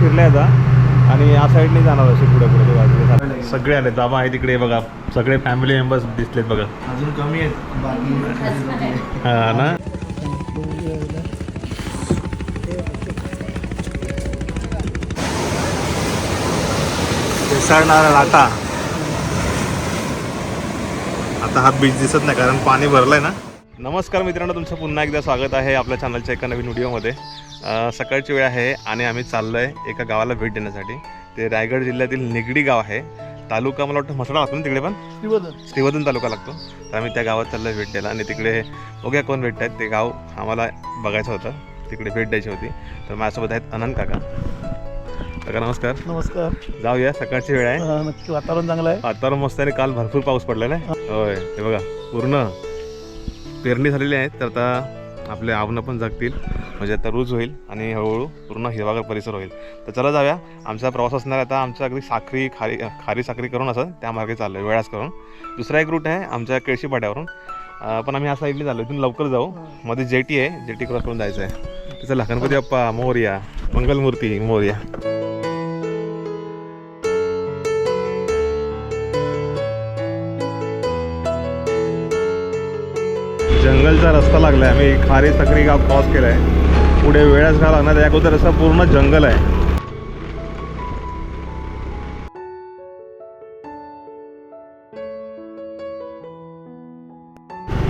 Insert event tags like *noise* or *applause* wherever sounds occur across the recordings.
फिरल्या आता आणि या साईडने जाणार असे पुढे पुढे बाजूला सगळे आले बाबा आहे तिकडे बघा. सगळे फॅमिली मेंबर्स दिसलेत बघा. अजून कमी आहेत. हा ना? लाटा आता हा बीच दिसत नाही कारण पाणी भरलंय ना. नमस्कार मित्रांनो तुमचं पुन्हा एकदा स्वागत आहे आपल्या चॅनलच्या एका नवीन व्हिडिओमध्ये सकाळची वेळ आहे आणि आम्ही चाललो आहे एका गावाला भेट देण्यासाठी. ते रायगड जिल्ह्यातील निगडी गाव आहे. तालुका मला वाटतं म्हसळा लागतो ना तिकडे पण? श्रीवर्धन तालुका लागतो. तर आम्ही त्या गावात चाललो भेट द्यायला आणि तिकडे बघूया कोण भेटत आहेत ते गाव आम्हाला बघायचं होतं. तिकडे भेट द्यायची होती. तर माझ्यासोबत आहेत अनंत काका. काका नमस्कार. नमस्कार. जाऊया. सकाळची वेळ आहे. नक्की वातावरण चांगलं आहे. वातावरण मस्त आहे आणि काल भरपूर पाऊस पडलेला आहे. होय. हे बघा पूर्ण पेरणी झालेली आहे. तर आता आपले आवनं पण जगतील. म्हणजे आता रोज होईल आणि हळूहळू पूर्ण हिरवागार परिसर होईल. तर चला जाऊया. आमचा प्रवास असणार आता आमच्या अगदी साखरी खारी खारी साखरी करून असं त्या मार्गे चाललो आहे वेळाच करून. दुसरा एक रूट आहे आमच्या केळशी पाट्यावरून पण आम्ही असा इडली झालो इथून लवकर जाऊ. मध्ये जेटी आहे जेटी क्रॉस करून जायचं आहे तिचं लखनपती बाप्पा मोर्या मंगलमूर्ती मोर्या. जंगलचा रस्ता लागलाय. आम्ही खारी सकरी गाव क्रॉस केलाय. पुढे वेळच गाव लागणार. त्या अगोदर असं पूर्ण जंगल आहे.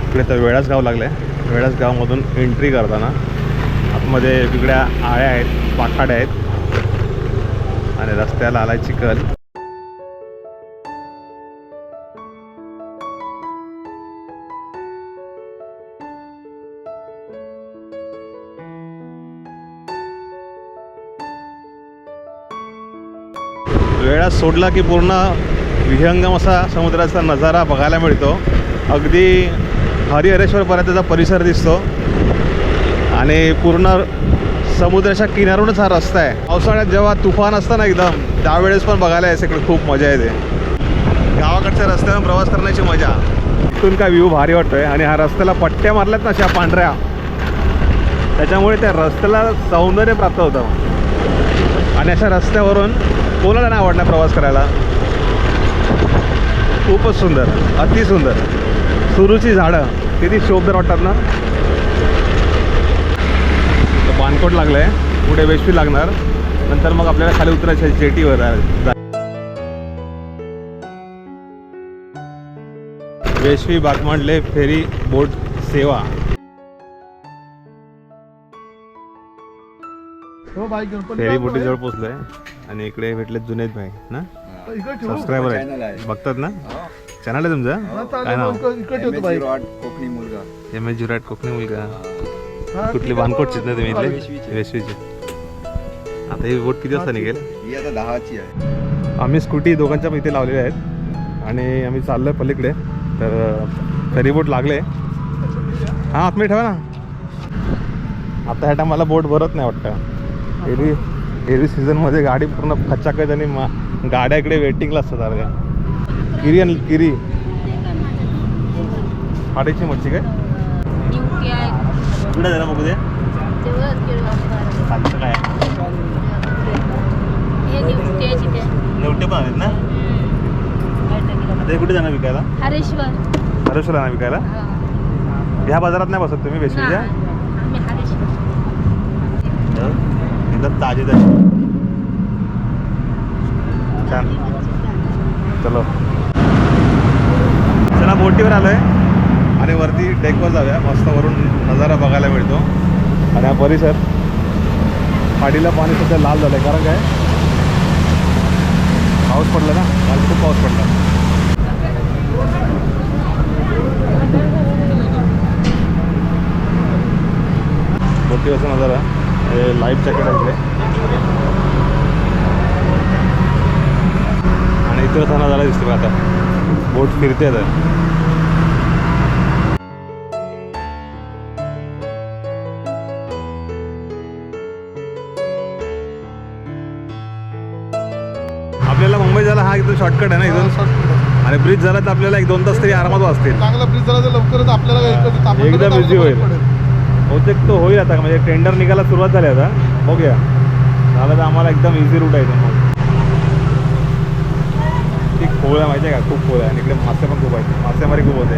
इकडे तर वेळाच गाव लागलाय वेळाच गावमधून एंट्री करताना आतमध्ये वेगळ्या आळ्या आहेत पाखाड्या आहेत. आणि रस्त्याला आलाय चिखल. वेळात सोडला की पूर्ण विहंगम असा समुद्राचा नजारा बघायला मिळतो. अगदी हरिहरेश्वरपर्यंतचा परिसर दिसतो. आणि पूर्ण समुद्राच्या किनारूनच हा रस्ता आहे. पावसाळ्यात जेव्हा तुफान असतं ना एकदम त्यावेळेस पण बघायला यायचं इकडे खूप मजा येते. गावाकडच्या रस्त्यावर प्रवास करण्याची मजा. इथून काय व्ह्यू भारी वाटतोय आणि हा रस्त्याला पट्ट्या मारल्यात ना अशा पांढऱ्या. त्याच्यामुळे त्या रस्त्याला सौंदर्य प्राप्त होतं. आणि अशा रस्त्यावरून कोणाला नाही आवडणार प्रवास करायला? खूपच सुंदर अतिसुंदर सुरूची झाडं किती शोभदार वाटतात ना? तर बानकोट लागलं आहे पुढे वेशवी लागणार. नंतर मग आपल्याला खाली उतरायचं आहे जेटीवर वेशवी बागमांडले फेरी बोट सेवा. हो फेरी बोटीजवळ पोचलोय. आणि इकडे भेटले जुनेद भाई ना? सबस्क्रायबर आहे आहे. बघतात ना? चॅनल आहे तुमचं? हा, काय नाव? मग इकडे ठेवतो बाई कोकणी मुलगा. एम एस जुराट कोकणी मुलगा. कुठली बानकोटचीत ना तुम्ही इथले? वेशवीचे. आता ही बोट किती वाजता निघेल? ही आता दहाची आहे. आम्ही स्कूटी दोघांच्या इथे लावलेल्या आहेत. आणि आम्ही चाललोय पलीकडे. तर फेरीबोट लागले. हां आतमध्ये ठेवा ना. आता ह्या टायमाला बोट भरत नाही वाटतं. एरवी एरवी सीझनमध्ये गाडी पूर्ण खचाकत आणि मा गाड्या इकडे वेटिंगला असतात सारख्या किरी आणि किरी. फाडीची मच्छी काय? कुठे जरा बघू दे. काय? हे निवटी पण आहेत ना? हे कुठे जाणार विकायला? हरेश्वर. हरेश्वरला ना विकायला? हा. ह्या बाजारात नाही बसत तुम्ही हरेश्वर. एकदम ताजे ताजे. छान. चलो. चला बोटीवर आलोय. आणि वरती डेकवर जाऊया. मस्त वरून नजारा बघायला मिळतो. आणि हा परिसर. पाडीला पाणी सध्या लाल झालंय. कारण काय? पाऊस पडला ना? काल खूप पाऊस पडला. बोटीवरचा नजारा. हे लाईफ जॅकेट आहे आणि इथं असा नजारा दिसतो आता. बोट फिरते आता. आपल्याला मुंबई जायला हा इथून शॉर्टकट आहे ना इथून? आणि ब्रिज झाला तर आपल्याला एक दोन तास तरी आरामात वाचतील. चांगला ब्रिज झाला तर लवकरच आपल्याला एकदम बरं होईल. बहुतेक तो होईल आता म्हणजे टेंडर निघायला सुरुवात झाली आता. बघूया. झालं तर आम्हाला एकदम इझी रूट आहे इथून. मग ती खोळ आहे माहिती आहे का? खूप खोळ आहे. आणि इकडे मासे पण खूप आहेत. मासेमारी खूप होते.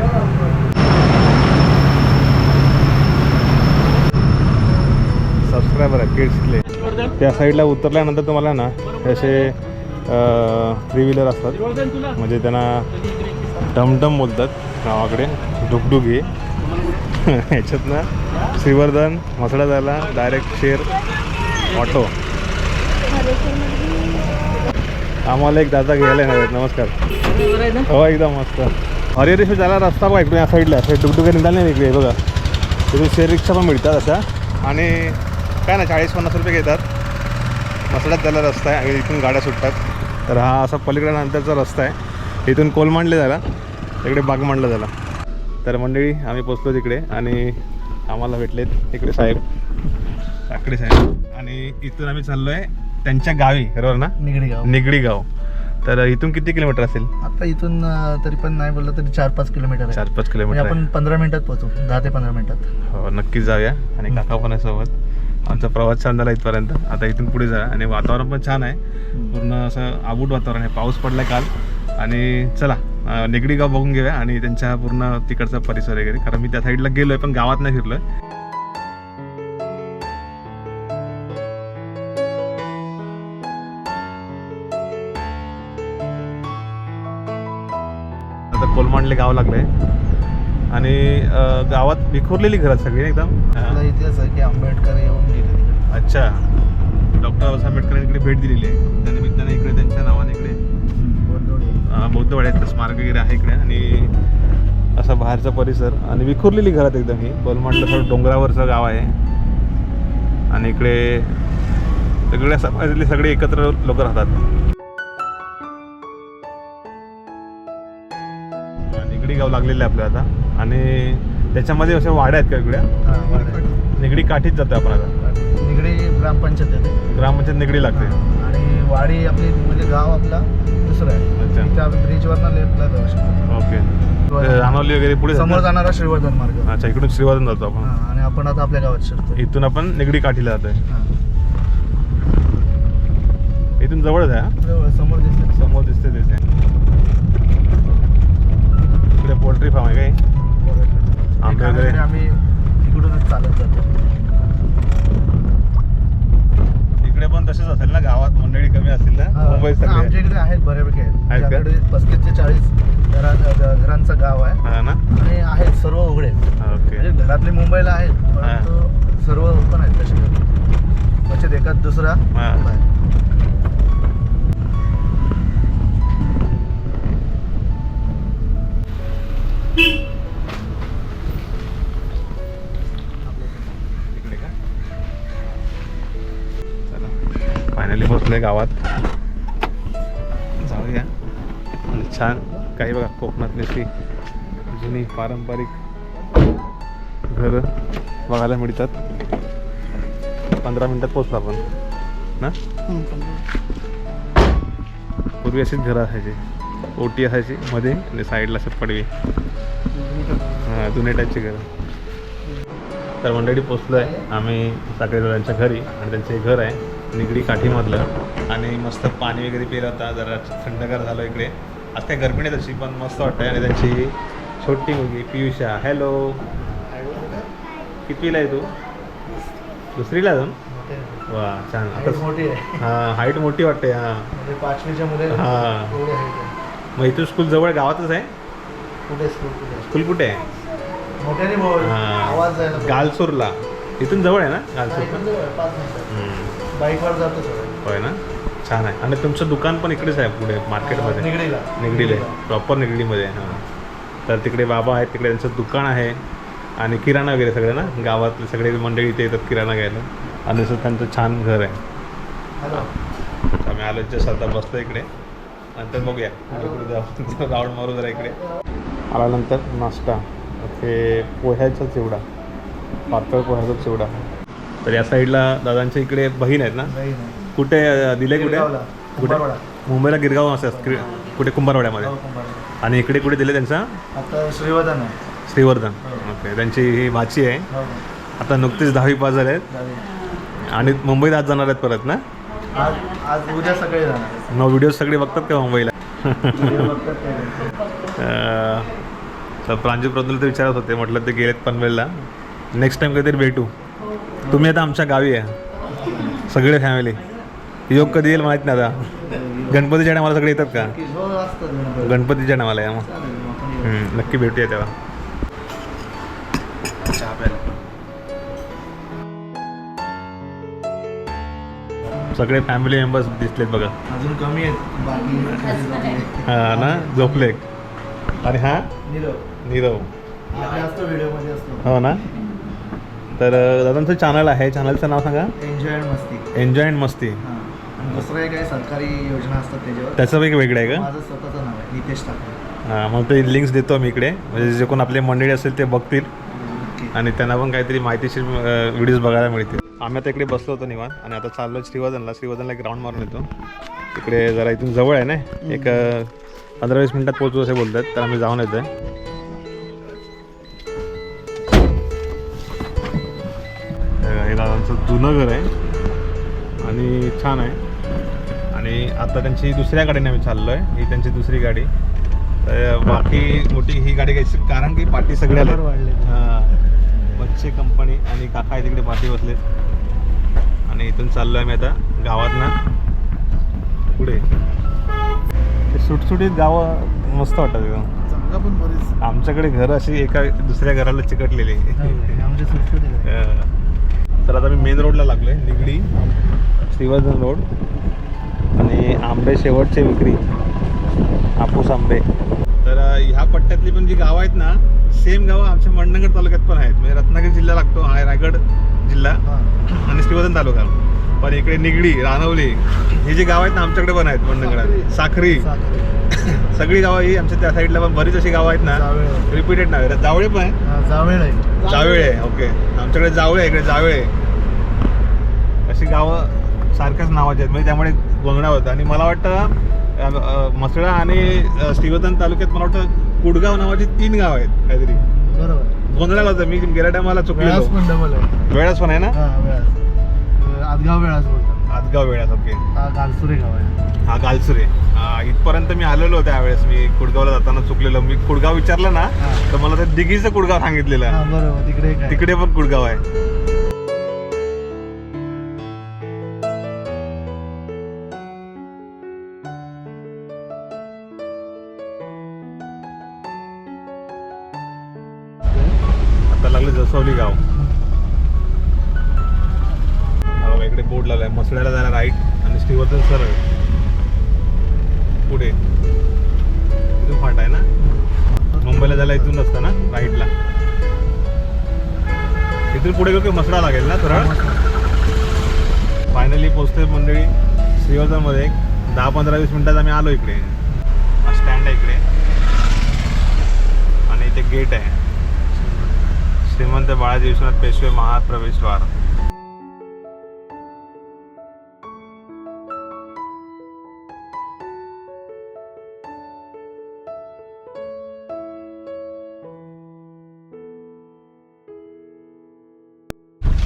सबस्क्रायबर आहे किड्सले त्या साईडला उतरल्यानंतर तुम्हाला ना असे थ्री व्हीलर असतात. म्हणजे त्यांना डमडम बोलतात गावाकडे. डुगडुगी. *laughs* ह्याच्यातनं श्रीवर्धन मसडा झाला डायरेक्ट शेर ऑटो आम्हाला एक दादा घ्यायला येणार आहेत नमस्कार. हो एकदम मस्त. हरिहरेश्वर झाला रस्ता बघा इकडे या साईडला असे डुगडुगे निघाले नाही इकडे बघा. तिथे शेअर रिक्षा पण मिळतात अशा. आणि काय ना चाळीस पन्नास रुपये घेतात. मसड्यात त्याला रस्ता आहे आणि इथून गाड्या सुटतात. तर हा असा पलीकडे नंतरचा रस्ता आहे. इथून कोलमांडले झाला. इकडे बागमांडला झाला. तर मंडळी आम्ही पोचलो तिकडे आणि आम्हाला भेटलेत इकडे साहेब. साकडे साहेब. आणि इथून आम्ही चाललो आहे त्यांच्या गावी बरोबर ना? निगडी गाव. निगडी गाव. तर इथून किती किलोमीटर असेल? आता इथून तरी पण नाही बोललं तरी चार पाच किलोमीटर आहे. चार पाच म्हणजे किलोमीटर आपण आहे. पंधरा मिनिटात पोहोचू दहा ते पंधरा मिनिटात. हो नक्कीच जाऊया. आणि काका पण आहे सोबत. आमचा प्रवास छान झाला इथपर्यंत. आता इथून पुढे जा. आणि वातावरण पण छान आहे. पूर्ण असं आबूट वातावरण आहे. पाऊस पडलाय काल. आणि चला निगडी गाव बघून घेऊया आणि त्यांच्या पूर्ण तिकडचा परिसर वगैरे. कारण मी त्या साईडला गेलोय पण गावात नाही फिरलोय. आता कोलमांडले गाव लागलंय. आणि गावात विखुरलेली घरात सगळी एकदम. इतिहास आहे की आंबेडकर येऊन गेले अच्छा. डॉक्टर बाबासाहेब आंबेडकरांनी इकडे भेट दिलेली आहे. त्या निमित्ताने इकडे त्यांच्या नावाने इकडे अं, बौद्धवाड्यात स्मारक वगैरे आहे इकडे. आणि असा बाहेरचा परिसर. आणि विखुरलेली घरात एकदम ही. कोलमांडलं थोडं डोंगरावरचं गाव आहे. आणि इकडे सगळ्या समाजातले सगळे एकत्र लोक राहतात. निगडी गाव लागलेलं आहे आपल्या आता. आणि त्याच्यामध्ये अशा वाड्या आहेत का इकड्या हा. निगडी काठीच जातो आपण आता. निगडी ग्रामपंचायत. ग्रामपंचायत निगडी लागते. वाडी आपली म्हणजे गाव आपला दुसरं आहे. अच्छा. त्या ब्रिजवरनं लेफ्टला जाऊ शकतो. ओके. रानवली वगैरे पुढे समोर? जाणारा श्रीवर्धन मार्ग. अच्छा इकडून श्रीवर्धन जातो आपण. हा, आणि आपण आता आपल्या गावात शिरतो इथून आपण निगडी काठीला जातोय. हा. इथून जवळच आहे हा? जवळ समोर दिसते समोर दिसते तिथे इकडे पोल्ट्री फार्म आहे काही आंबे वगैरे? आम्ही इकडूनच चालत जातो. इकडे पण तसेच असेल ना गावात मंडळी कमी असतील ना मुंबईत पण आमच्या सगळे इकडे आहेत बऱ्यापैकी आहेत. पस्तीस ते चाळीस घरांचं गाव आहे. हा ना? आणि आहेत सर्व उघडे. ओके. म्हणजे घरातले मुंबईला आहेत परंतु सर्व ओपन आहेत तसे. क्वचित एकाच दुसरा. हा. उभा आहे. गावात. जाऊया. आणि छान काही बघा कोकणातली ती जुनी पारंपरिक घरं बघायला मिळतात. पंधरा मिनिटात पोचतो आपण. ना? पूर्वी अशीच घरं असायची. ओटी असायची मध्ये आणि साईडला असं पडवी. हां जुने टाईपची घरं. तर मंडळी पोचलो आहे आम्ही साखरेदारांच्या घरी आणि त्यांचे घर आहे निगडी काठीमधलं. आणि मस्त पाणी वगैरे पिलं होता जरा थंडगार झालं इकडे. आज काय गरमी नाही तशी पण मस्त वाटतंय. आणि त्यांची छोटी मुलगी पियुषा. हॅलो कितवीला आहे तू? दुसरीला अजून. वा छान. हाईट आता मोठी आहे. हां हाईट मोठी वाटते हां. म्हणजे पाचवीच्या मुले हा. मग इथून स्कूल जवळ गावातच आहे? कुठे स्कूल कुठे स्कूल कुठे आहे? हां. गालसूरला. इथून जवळ आहे ना? गालसूर. बाईकवर जातो होय ना? छान आहे. आणि तुमचं दुकान पण इकडेच आहे पुढे मार्केटमध्ये निगडीला. निगडीला आहे. प्रॉपर निगडीमध्ये आहे हां. तर तिकडे बाबा आहेत तिकडे त्यांचं दुकान आहे. आणि किराणा वगैरे सगळं ना गावातले सगळे मंडळी इथे येतात किराणा घ्यायला. आणि असं त्यांचं छान घर आहे. हॅलो. आम्ही आलो जस्ट आता बसलो इकडे. नंतर बघूया. *laughs* राऊंड मारू जरा इकडे. आल्यानंतर नाश्ता. ते पोह्याचा चिवडा. पातळ पोह्याचा चिवडा. तर या साईडला दादांच्या इकडे बहीण आहेत ना? कुठे दिले कुठे? कुठे. मुंबईला गिरगाव असं कुठे कुंभारवाड्यामध्ये? कुंभारवाडा. आणि इकडे कुठे दिले त्यांचा? श्रीवर्धन श्रीवर्धन. हो. ओके त्यांची ही भाची आहे. हो. आता नुकतीच दहावी पास झाले आहेत. आणि मुंबईत आज जाणार आहेत परत ना? आज आज उद्या सकाळी जाणार मग व्हिडिओ सगळे बघतात का मुंबईला? तर प्रांजू प्रदूल ते विचारत होते म्हटलं ते गेलेत पनवेलला. नेक्स्ट टाइम कधीतरी भेटू. तुम्ही आता आमच्या गावी आहे सगळे फॅमिली योग कधी येईल माहीत नाही आता. गणपतीच्या टायमाला सगळे येतात का? हो. गणपतीच्या टायमाला या मग. नक्की भेटूया तेव्हा. चहा प्यायला सगळे फॅमिली मेंबर्स दिसलेत बघा. अजून कमी आहेत. बाकी हा ना? झोपले. आणि हा? निरव. हो ना? तर दादांचं चॅनल आहे. चॅनलचं नाव सांगा. एन्जॉय अँड मस्ती एन्जॉय अँड मस्ती हां आहे सरकारी योजना असतात त्याच्यावर. त्याचं एक वेगळं आहे का? माझं स्वतःचं नाव आहे नितेश ठाकरे. हां मग ते लिंक्स देतो मी इकडे. म्हणजे जे कोण आपले मंडळी असेल ते बघतील. ओके. आणि त्यांना पण काहीतरी माहितीशीर व्हिडिओज बघायला मिळतील. आम्ही आता इकडे बसलो होतो निवांत. आणि आता चाललो श्रीवर्धनला श्रीवर्धनला एक राऊंड मारून येतो. इकडे जरा इथून जवळ आहे ना? एक पंधरा वीस मिनिटात पोहोचू असे बोलतात. तर आम्ही जाऊन येतो आहे हे दादांचं जुनं घर आहे. आणि छान आहे. आणि आता त्यांची दुसऱ्या गाडीने आम्ही चाललो आहे ही त्यांची दुसरी गाडी. तर बाकी मोठी ही गाडी घ्यायची. कारण की पाठी सगळ्या आल्या. वाढले. हां बच्चे कंपनी आणि काका आहे तिकडे पाठी बसलेत. आणि इथून चाललो आहे मी आता गावात ना पुढे. ते सुटसुटीत गावं मस्त वाटतात एकदम आमच्याकडे घरं अशी एका दुसऱ्या घराला चिकटलेली. आमचे सुटसुटीत आहे. अं, तर आता मी मेन रोडला लागलोय. निगडी श्रीवर्धन रोड आंबे शेवटचे विक्री. हापूस आंबे. तर ह्या पट्ट्यातली पण जी गावं आहेत ना सेम गावं आमच्या मंडणगड तालुक्यात पण आहेत. म्हणजे रत्नागिरी जिल्हा लागतो हा रायगड जिल्हा हां. आणि श्रीवर्धन तालुका. पण इकडे निगडी रानवली ही जी गावं आहेत ना आमच्याकडे पण आहेत मंडणगडात साखरी साखरे. सगळी गावं ही आमच्या त्या साईडला पण बरीच अशी गावं आहेत ना. रिपीटेड नाव. आहे जावळे पण आहे जावेळ आहे जावळे आहे ओके आमच्याकडे जावळे इकडे जावळे. अशी गावं सारख्याच नावाची आहेत. म्हणजे त्यामुळे गोंधळा होता. आणि मला वाटतं मसळा आणि श्रीवर्धन तालुक्यात मला वाटतं कुडगाव नावाची तीन गाव आहेत काहीतरी. बरोबर. गोंधळाला होतं. मी गेल्या टायमाला चुकलेलो. वेळास पण डबल आहे. वेळाच पण आहे ना? हा वेळास आदगाव वेळास आदगाव वेळाच ओके हा गालसुरे गाव आहे. हा गालसुरे. इथपर्यंत मी आलेलो त्यावेळेस. मी कुडगावला जाताना चुकलेलो. मी कुडगाव विचारलं ना. तर मला ते दिघीचं कुडगाव सांगितलेलं. बरोबर. तिकडे. तिकडे पण कुडगाव आहे. आता लागले जसवली गाव. इकडे बोर्ड लागलाय. मसड्याला जायला राईट आणि श्रीवर्धन सरळ पुढे. इथून फाट आहे ना? मुंबईला जायला इथून असता ना? राईटला. इथून पुढे गेलो की मसडा लागेल ना सरळ फायनली पोचतोय मंडळी. श्रीवर्धनमध्ये एक दहा पंधरा वीस मिनिटात आम्ही आलो इकडे. हा स्टँड आहे इकडे. आणि इथे गेट आहे. श्रीमंत बाळाजी विश्वनाथ पेशवे महाप्रवेशद्वार.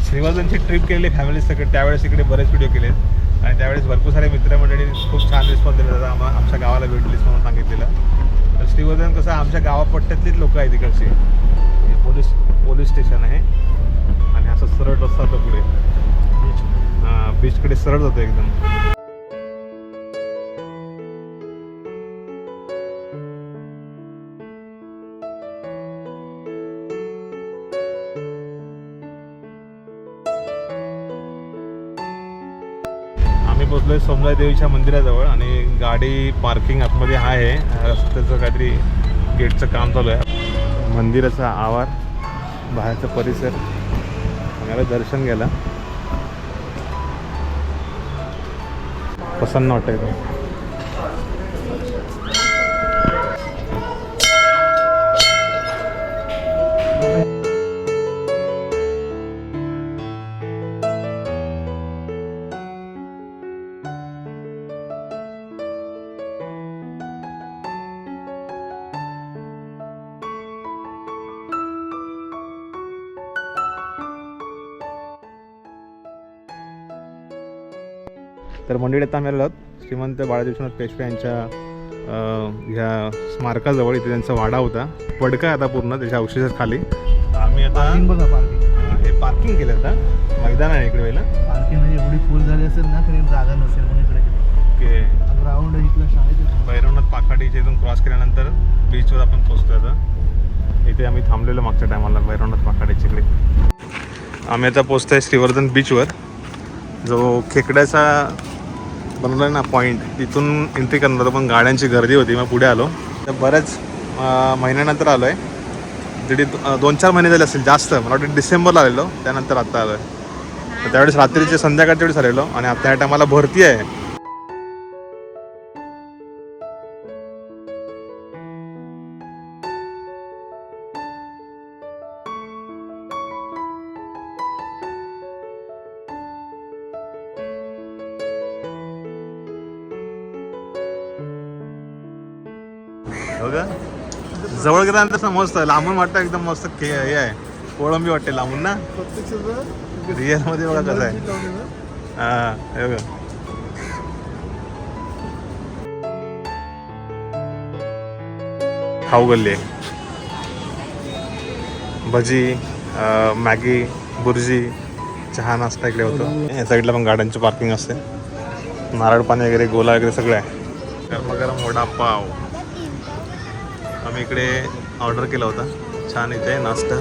श्रीवर्धनची ट्रिप केली फॅमिली सगळे त्यावेळेस इकडे बरेच व्हिडिओ केले आणि त्यावेळेस भरपूर सारे मित्रमंडळी खूप छान रिस्पॉन्स दिला. जातात आम्हाला आमच्या गावाला भेटलीस म्हणून सांगितलेलं. तर श्रीवर्धन कसं आमच्या गावापट्ट्यातलीच लोक आहेत तिकडची पोलीस पोलीस स्टेशन आहे. आणि असं सरळ रस्ता होता पुढे. बीचकडे सरळ जातो एकदम. आम्ही पोचलोय सोमलाई देवीच्या मंदिराजवळ आणि गाडी पार्किंग आतमध्ये आहे. रस्त्याचं काहीतरी गेटचं काम चालू आहे. मंदिराचा आवार. बाहेरचा परिसर. आम्हाला दर्शन घ्यायला. प्रसन्न वाटतं तर मंडळी आता आम्ही आलो श्रीमंत बाळाजी विश्वनाथ पेशवे यांच्या ह्या स्मारकाजवळ. इथे त्यांचा वाडा होता. पडका आहे आता पूर्ण त्याच्या अवशेषात खाली. आम्ही आता बघा पार्किंग. हे पार्किंग केलं आता. मैदान आहे इकडे वेळेला पार्किंग म्हणजे एवढी फुल झाली असेल ना तरी जागा नसेल म्हणून इकडे ओके. ग्राउंड इथलं शाळेत भैरवनाथ पाखाडीच्या इथून क्रॉस केल्यानंतर बीचवर आपण पोहोचतोय आता. इथे आम्ही थांबलेलो मागच्या टायमाला भैरवनाथ पाखाडीच्या इकडे. आम्ही आता पोहोचतोय श्रीवर्धन बीचवर जो खेकड्याचा बनवलं ना पॉईंट तिथून एंट्री करणार होतो पण गाड्यांची गर्दी होती मग पुढे आलो. तर बऱ्याच महिन्यानंतर आलो आहे दीड दोन चार महिने झाले असतील जास्त मला वाटतं डिसेंबरला आलेलो त्यानंतर आत्ता आलो आहे त्यावेळेस रात्रीचे संध्याकाळच्या वेळेस आलेलो आणि आता ह्या टायमाला भरती आहे. जवळ गेल्यानंतर समजतं लांबून वाटतं एकदम मस्त के हे आहे. कोळंबी वाटते लांबून ना? रिअलमध्ये बघा कसं आहे. हा हे बघा. खाऊ गल्ली. आहे भजी मॅगी बुर्जी चहा नाश्ता इकडे होतो. या साईडला पण गाड्यांची पार्किंग असते. नारळ पाणी वगैरे गोला वगैरे सगळं आहे. गरमागरम वडापाव. आम्ही इकडे ऑर्डर केला होता. छान इथे नाश्ता.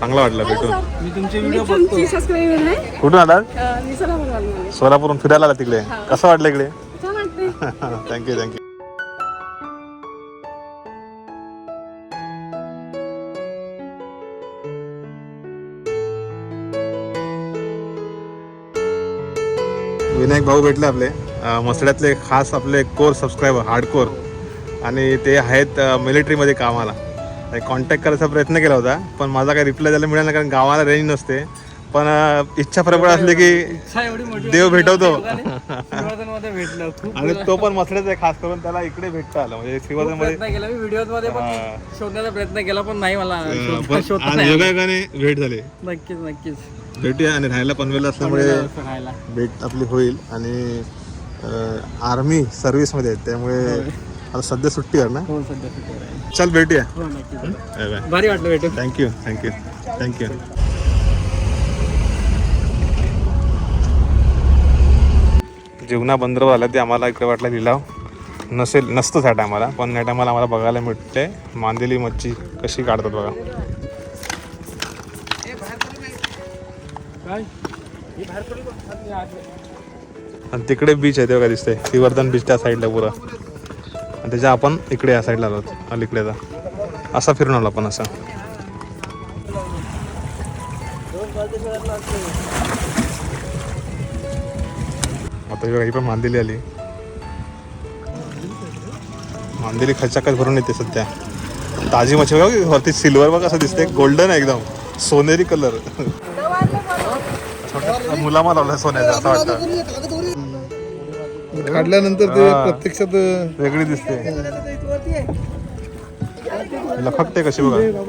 चांगला वाटला भेटून. मी तुमचे व्हिडिओ कुठून आलात? अं, मी सोलापूर आले सोलापूरहून फिरायला आला तिकडे कसं वाटलं इकडे? थँक्यू थँक्यू *laughs* विनायक भाऊ भेटले आपले. मसड्यातले खास आपले कोर सबस्क्रायबर हार्ड कोर आणि ते आहेत मिलिटरीमध्ये कामाला. कॉन्टॅक्ट करायचा प्रयत्न केला होता पण माझा काही रिप्लाय द्यायला मिळाला नाही कारण गावाला रेंज नसते. पण इच्छा प्रबळ असली की देव भेटवतो. आणि तो पण मसड्याचा आहे खास करून त्याला इकडे भेटता आलं. म्हणजे श्रीवर्धनमध्ये व्हिडिओ. शोधण्याचा प्रयत्न केला पण नाही मला भेट झाली. नक्कीच नक्कीच. भेटूया आणि राहायला पनवेलला असल्यामुळे भेट आपली होईल. आणि आर्मी सर्व्हिसमध्ये आहेत त्यामुळे आता सध्या सुट्टी आहे ना? हो सध्या सुट्टीवर आहे. चल भेटूया. हो बाय बाय. भारी वाटलं भेटून. थँक्यू थँक्यू थँक्यू जीवना बंदर आला ते आम्हाला इकडे वाटलं लिलाव. नसेल नसतोच ह्या टायमाला पण ह्या टायमाला आम्हाला बघायला मिळते मांदेली मच्छी कशी काढतात बघा. काय आणि तिकडे बीच आहे ते बघा दिसते श्रीवर्धन बीच त्या साईडला पुरा. आणि त्याच्या आपण इकडे या साईडला आलो अलीकडे आता असा फिरून आलो आपण असा. आता ही बघा, पण मांदेली आली. मांदेली खचाखच भरून येते सध्या. ताजी मच्छी बघा की वरती सिल्वर बघा असं दिसते गोल्डन आहे एकदम. सोनेरी कलर मुलामा लावला सोन्याचा असं वाटतं. काढल्यानंतर ते प्रत्यक्षात वेगळी दिसते. लखकते कशी बघा.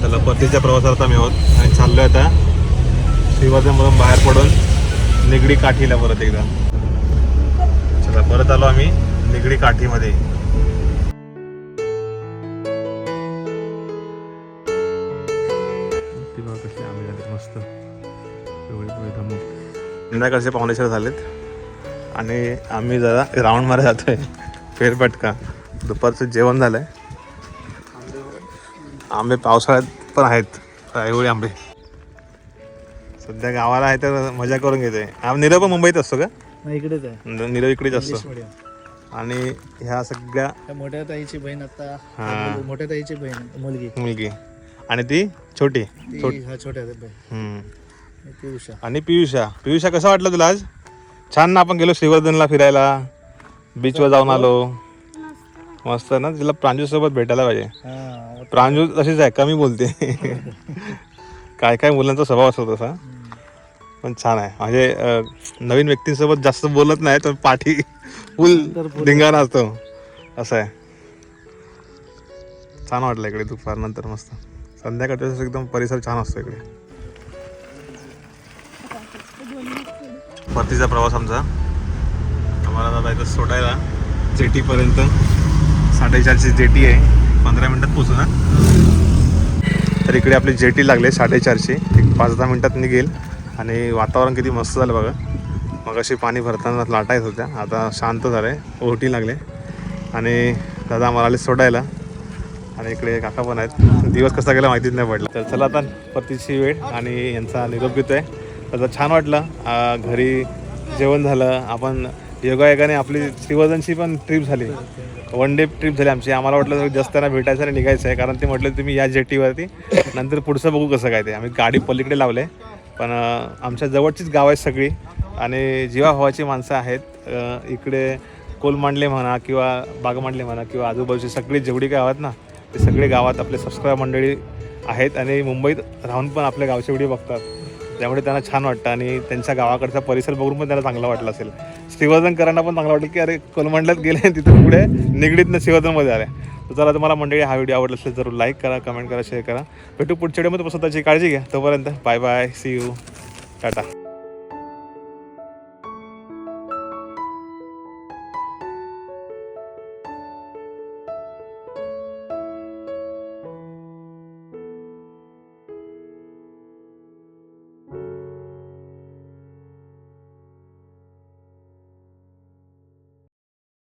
चला परतीच्या प्रवासात आम्ही आहोत. आणि चाललोय आता. श्रीवर्धनमधून बाहेर पडून निगडी काठीला परत एकदा. चला परत आलो आम्ही निगडी काठीमध्ये. संध्याकाळचे पाहुणेश्वर झालेत. आणि आम्ही जरा राऊंड मारा जातोय. फेरपटका दुपारचं जेवण झालंय. आंबे पावसाळ्यात पण आहेत. एवढे आंबे. सध्या गावाला आहे तर मजा करून घेते आम्ही निरव पण मुंबईत असतो का? इकडेच आहे. निरव इकडेच असतो. आणि ह्या सगळ्या मोठ्या ताईची बहीण आता हा. मोठ्या ताईची बहीण मुलगी. मुलगी. आणि ती छोटी? छोट्या उषा आणि पियुषा. पियुषा कसं वाटलं तुला आज? छान ना आपण गेलो श्रीवर्धनला फिरायला. बीचवर जाऊन आलो. मस्त ना तिला प्रांजू सोबत भेटायला पाहिजे. हा प्रांजू तशीच आहे कमी बोलते. काय काय मुलांचा स्वभाव असतो तसा. पण छान आहे. म्हणजे नवीन व्यक्तींसोबत जास्त बोलत नाही तर पाठी फुल धिंगाणा असतो. असं आहे. छान वाटलं इकडे दुपारनंतर मस्त. संध्याकाळच्या एकदम परिसर छान असतो इकडे. परतीचा प्रवास आमचा. आम्हाला दादा इथं सोडायला जेटीपर्यंत. साडेचारची जेटी आहे. पंधरा मिनटात पोचू ना तर इकडे आपली जेटी लागले साडेचारशे. एक पाच दहा मिनटात निघेल. आणि वातावरण किती मस्त झालं बघा. मग अशी पाणी भरताना लाटा येत होत्या. आता शांत झालं आहे ओहोटी लागले. आणि दादा आम्हाला आले सोडायला. आणि इकडे काका पण आहेत. दिवस कसा गेला माहितीच नाही पडला. तर चला आता परतीची वेळ आणि यांचा निरोप आहे त्याचा छान वाटलं. घरी जेवण झालं. आपण योगायोगाने आपली श्रीवर्धनची पण ट्रिप झाली. वन डे ट्रिप झाली आमची. आम्हाला वाटलं जास्त त्यांना भेटायचं आणि निघायचं आहे कारण ते म्हटलं तुम्ही या जेटीवरती नंतर पुढचं बघू कसं काय ते. आम्ही गाडी पलीकडे लावले. पण आमच्या जवळचीच गाव आहेत सगळी. आणि जीवाभावाची माणसं आहेत. इकडे कोलमांडले म्हणा किंवा बागमांडले म्हणा किंवा आजूबाजूची सगळी जेवढी गाव आहेत ना ते सगळे गावात आपले सबस्क्राईब मंडळी आहेत. आणि मुंबईत राहून पण आपल्या गावचे व्हिडिओ बघतात. त्यामुळे त्यांना छान वाटतं आणि त्यांच्या गावाकडचा परिसर बघून पण त्यांना चांगला वाटलं असेल. श्रीवर्धनकरांना पण चांगलं वाटलं की अरे कोलमंडलात गेले तिथून पुढे निगडीतनं शिवजनमध्ये आले. तर चला तुम्हाला मंडळी हा व्हिडिओ आवडला असेल जरूर लाईक करा कमेंट करा शेअर करा. भेटू पुढच्या व्हिडिओमध्ये स्वतःची काळजी घ्या. तोपर्यंत bye bye see you tata.